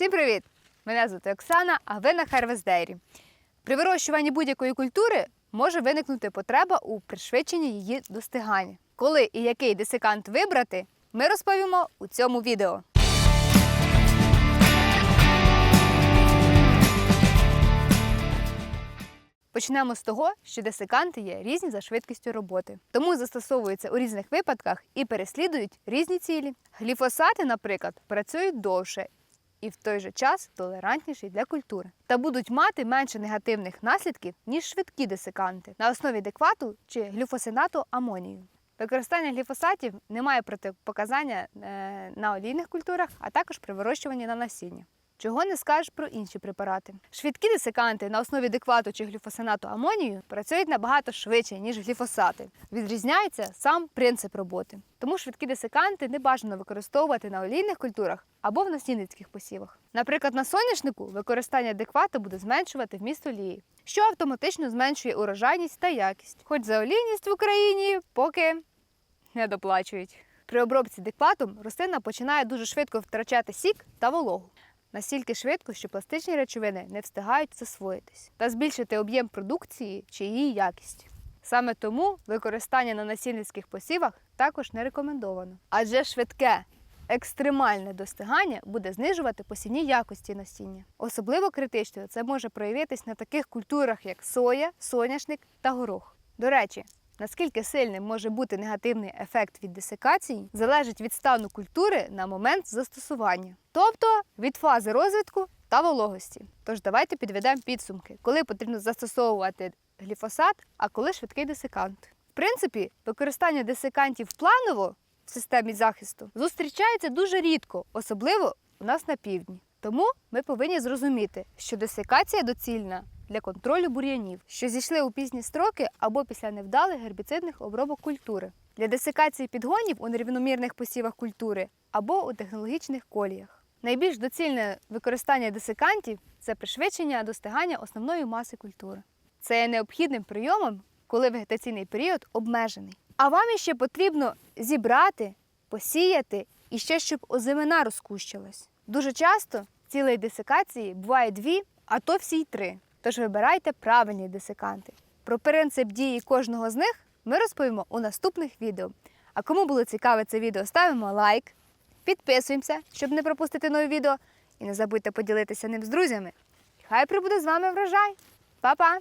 Всім привіт! Мене звати Оксана, а ви на Harvest Dairy. При вирощуванні будь-якої культури може виникнути потреба у пришвидшенні її достигання. Коли і який десикант вибрати, ми розповімо у цьому відео. Почнемо з того, що десиканти є різні за швидкістю роботи, тому застосовуються у різних випадках і переслідують різні цілі. Гліфосати, наприклад, працюють довше і в той же час толерантніші для культури, та будуть мати менше негативних наслідків, ніж швидкі десиканти на основі деквату чи глюфосинату амонію. Використання гліфосатів не має протипоказання е, на олійних культурах, а також при вирощуванні на насіння. Чого не скажеш про інші препарати. Швидкі десиканти на основі деквату чи гліфосинату амонію працюють набагато швидше, ніж гліфосати. Відрізняється сам принцип роботи. Тому швидкі десиканти не бажано використовувати на олійних культурах або в насінницьких посівах. Наприклад, на соняшнику використання деквату буде зменшувати вміст олії, що автоматично зменшує урожайність та якість. Хоч за олійність в Україні поки не доплачують. При обробці декватом рослина починає дуже швидко втрачати сік та вологу настільки швидко, що пластичні речовини не встигають засвоїтись та збільшити об'єм продукції чи її якість. Саме тому використання на насільницьких посівах також не рекомендовано. Адже швидке, екстремальне достигання буде знижувати посівні якості насіння. Особливо критично це може проявитись на таких культурах, як соя, соняшник та горох. До речі, Наскільки сильним може бути негативний ефект від десикації, залежить від стану культури на момент застосування, тобто від фази розвитку та вологості. Тож давайте підведемо підсумки, коли потрібно застосовувати гліфосат, а коли швидкий десикант. В принципі, використання десикантів планово в системі захисту зустрічається дуже рідко, особливо у нас на півдні. Тому ми повинні зрозуміти, що десикація доцільна для контролю бур'янів, що зійшли у пізні строки або після невдалих гербіцидних обробок культури, для десикації підгонів у нерівномірних посівах культури або у технологічних коліях. Найбільш доцільне використання десикантів це пришвидшення достигання основної маси культури. Це є необхідним прийомом, коли вегетаційний період обмежений. А вам іще потрібно зібрати, посіяти і ще щоб озимина розкущилась. Дуже часто цілої десикації буває дві, а то всі й три. Тож вибирайте правильні десиканти. Про принцип дії кожного з них ми розповімо у наступних відео. А кому було цікаве це відео, ставимо лайк, підписуємося, щоб не пропустити нові відео. І не забудьте поділитися ним з друзями. Хай прибуде з вами врожай! Па-па!